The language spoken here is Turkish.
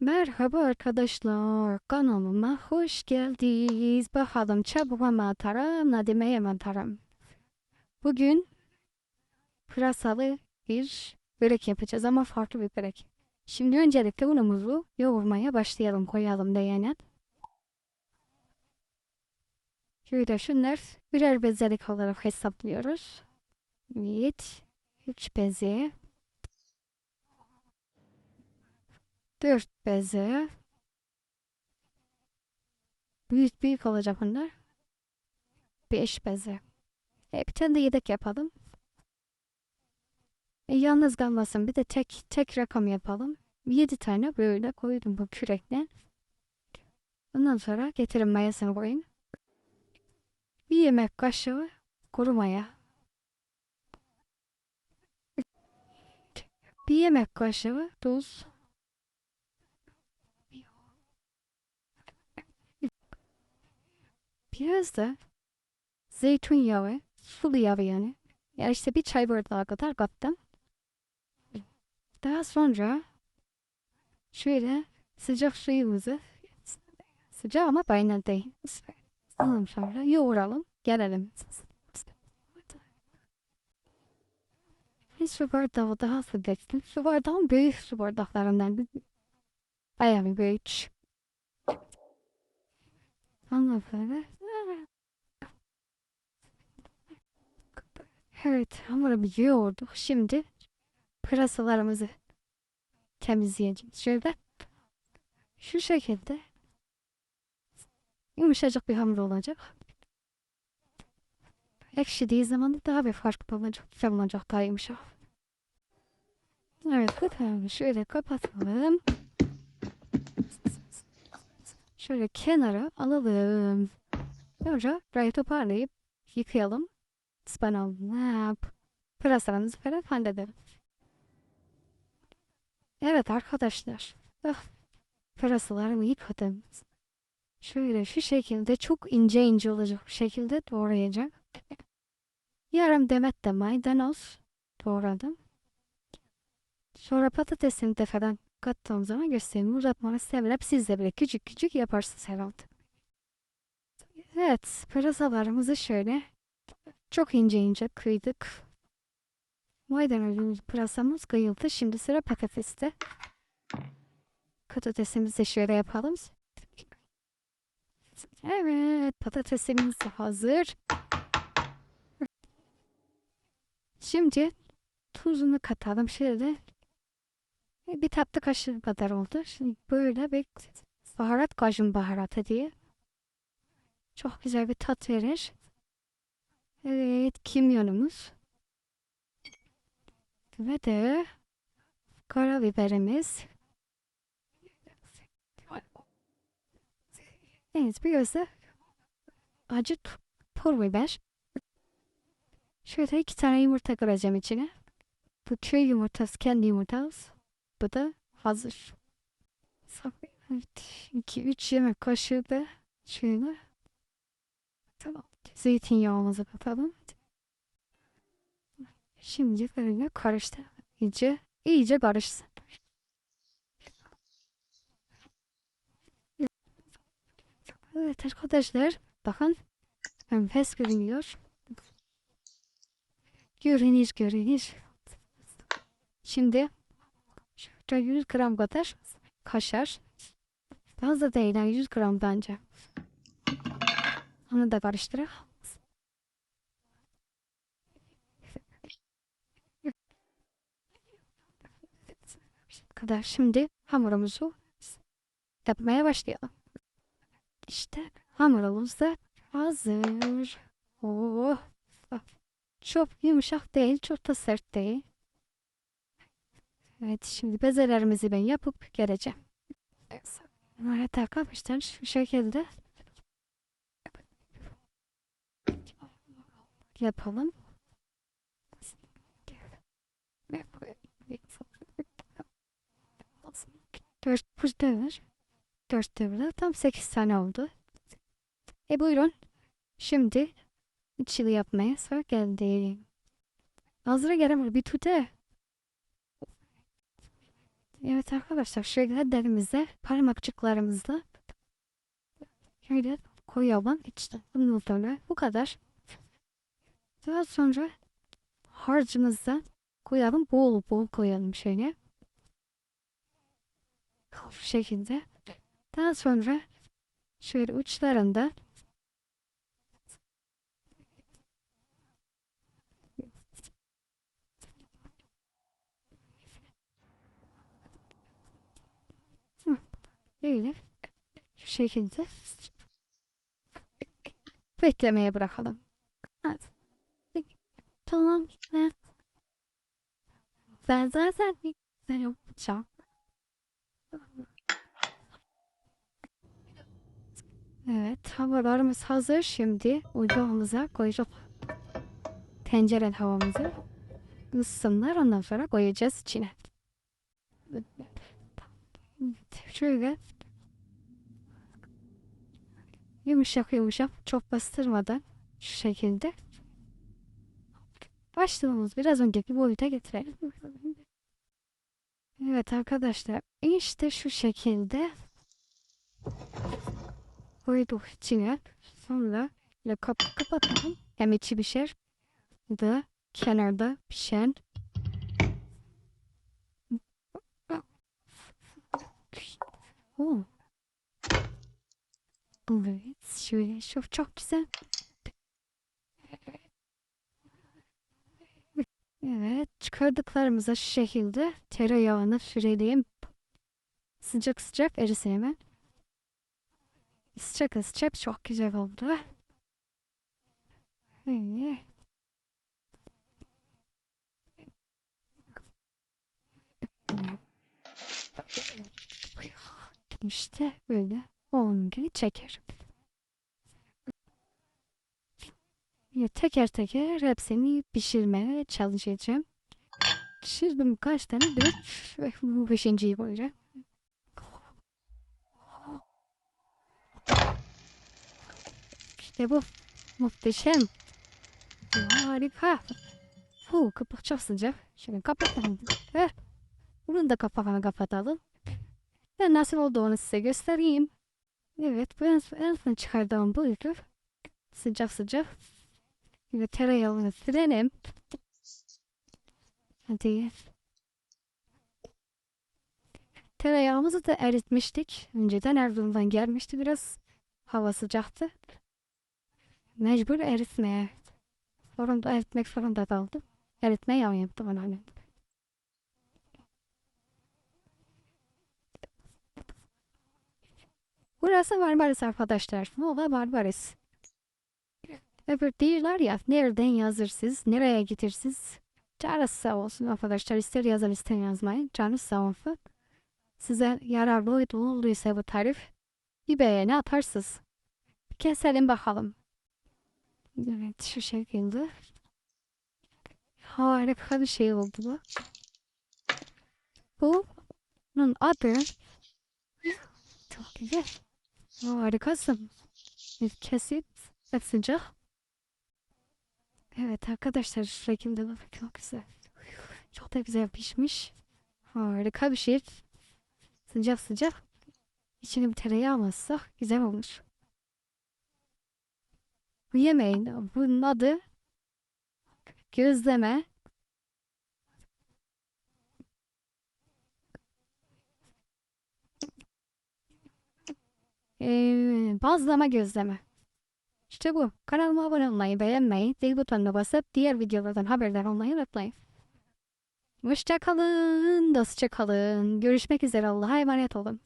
Merhaba arkadaşlar, kanalıma hoş geldiniz. Bakalım çabuk hemen atarım, Nadime hemen atarım. Bugün pırasalı bir börek yapacağız ama farklı bir börek. Şimdi öncelikle unumuzu yoğurmaya başlayalım, koyalım diyenet. Şöyle şunlar birer bezelik olarak hesaplıyoruz. Evet, 3 beze, 4 beze. Büyük büyük olacak bunlar. 5 beze. E, bir tane de yedek yapalım. E, yalnız kalmasın bir de tek tek rakam yapalım. 7 tane böyle koydum bu kürekle. Ondan sonra getirin mayasını koyun. Bir yemek kaşığı kuru maya. Bir yemek kaşığı tuz. Biraz da zeytinyağı, sulu yağı yani. Yani işte bir çay bardağı kadar kattım. Daha sonra şöyle sıcak suyumuzu sıcak ama bayna değil. Ondan sonra yoğuralım, gelelim. Bir su bardağı daha su döktüm. Su bardağın büyük su bardaklarından. Bayağı bir büyük. Ondan sonra Evet hamuru bir yoğurduk. Şimdi pırasalarımızı temizleyeceğiz. Şöyle şu şekilde yumuşacık bir hamur olacak. Ekşidiği zaman da daha bir farklı olacak. Güzel olacak daha yumuşak. Evet kapağını şöyle kapatalım. Şöyle kenara alalım. Sonra burayı toparlayıp yıkayalım. Spanalım. Pırasalarımızı falan halledelim. Evet arkadaşlar. Ah, pırasalarımı yıkadım. Şöyle şu şekilde çok ince ince olacak şekilde doğrayacağım. Yarım demet de maydanoz doğradım. Sonra patatesini de falan kattığım zaman göstereyim. Uzatmanı severek siz de böyle küçük küçük yaparsınız herhalde. Evet, pırasalarımızı şöyle çok ince ince kıydık. Maydanozumuz, pırasamız kıyıldı. Şimdi sıra patateste. Patatesimizi şöyle yapalım. Evet, patatesimiz hazır. Şimdi tuzunu katalım şöyle. Bir tatlı kaşığı kadar oldu. Şimdi böyle bir baharat kajun baharatı diye. Çok güzel bir tat verir. Evet, kimyonumuz. Ve de karabiberimiz. Evet, biraz da acı pul biber. Şöyle iki tane yumurta kıracağım içine. Bu köy yumurtası, kendi yumurtamız. Bu da hazır. Evet, 2-3 yemek kaşığı da şöyle. Tamam. Zeytinyağımızı katalım. Şimdi böyle karıştı. İyice, iyice karışsın. Evet arkadaşlar, bakın enfes görünüyor. Görünüş görünüş. Şimdi şurada 100 gram kadar kaşar. Fazla değil, yani 100 gram bence. Onu da karıştıralım. kadar şimdi hamurumuzu yapmaya başlayalım. İşte hamurumuz da hazır. Oh, çok yumuşak değil, çok da sert değil. Evet, şimdi bezelerimizi ben yapıp geleceğim. Bunları takmışlar şu şekilde. Yapalım. Dört burada var. Dört burada. Tam sekiz tane oldu. E buyurun. Şimdi çili yapmaya sıra geldi. Hazıra gelemir bir tute. Evet arkadaşlar şöyle derimize parmakçıklarımızla şöyle koyalım bundan sonra bu kadar. Daha sonra harcımızdan koyalım bol bol koyalım şöyle. Bu şekilde. Daha sonra şöyle uçlarında Böyle şu şekilde beklemeye bırakalım. Tamam. Evet. Ben zaten güzel yapacağım. Evet, havalarımız hazır. Şimdi ocağımıza koyacağız. Tencere havamızı ısınsınlar. Ondan sonra koyacağız içine. Şöyle yumuşak yumuşak çok bastırmadan şu şekilde başlığımız biraz önceki boyuta getirelim. Evet arkadaşlar işte şu şekilde koyduk içine sonra böyle kapı kapatalım hem içi pişer da kenarda pişen Oo. Evet, şöyle çok çok güzel. Evet, çıkardıklarımıza şu şekilde tereyağını süreleyeyim. Sıcak sıcak hemen. Sıcak sıcak çok güzel oldu. Evet. İşte böyle onun gibi çeker. Ya teker teker hepsini pişirmeye çalışacağım. Pişirdim kaç tane? Ve bu beşinciyi koyacağım. İşte bu. Muhteşem. Harika. Hu, kapak çok sıcak. Şöyle kapatalım. Ver. Bunun da kapağını kapatalım. Ve nasıl olduğunu size göstereyim. Evet, bu en, en son çıkardığım buydu. Sıcak sıcak. Ve tereyağını sürelim. Hadi. Tereyağımızı da eritmiştik. Önceden Erzurum'dan gelmişti biraz. Hava sıcaktı. Mecbur eritmeye. Zorunda eritmek zorunda kaldım. Eritme yağı yaptım ona. Burası Barbaros arkadaşlar. Muğla Barbaros. Öbür diyorlar ya nereden yazırsınız, nereye getirsiniz? Canınız sağ olsun arkadaşlar. İster yazın ister yazmayın. Canınız sağ olsun. Size yararlı olduysa bu tarif bir beğeni atarsınız. Keselim bakalım. Evet şu şekilde. Harika bir şey oldu bu. Bunun adı çok güzel. Harikasın. Bir kesit ve sıcak. Evet arkadaşlar şekilde bak çok güzel. Çok da güzel pişmiş. Harika bir şey. Sıcak sıcak. İçine bir tereyağı almazsak güzel olur. Bu yemeğin bunun adı gözleme. Ee, bazlama gözleme. İşte bu. Kanalıma abone olmayı, beğenmeyi, zil butonuna basıp diğer videolardan haberdar olmayı unutmayın. Hoşça kalın, dostça kalın. Görüşmek üzere. Allah'a emanet olun.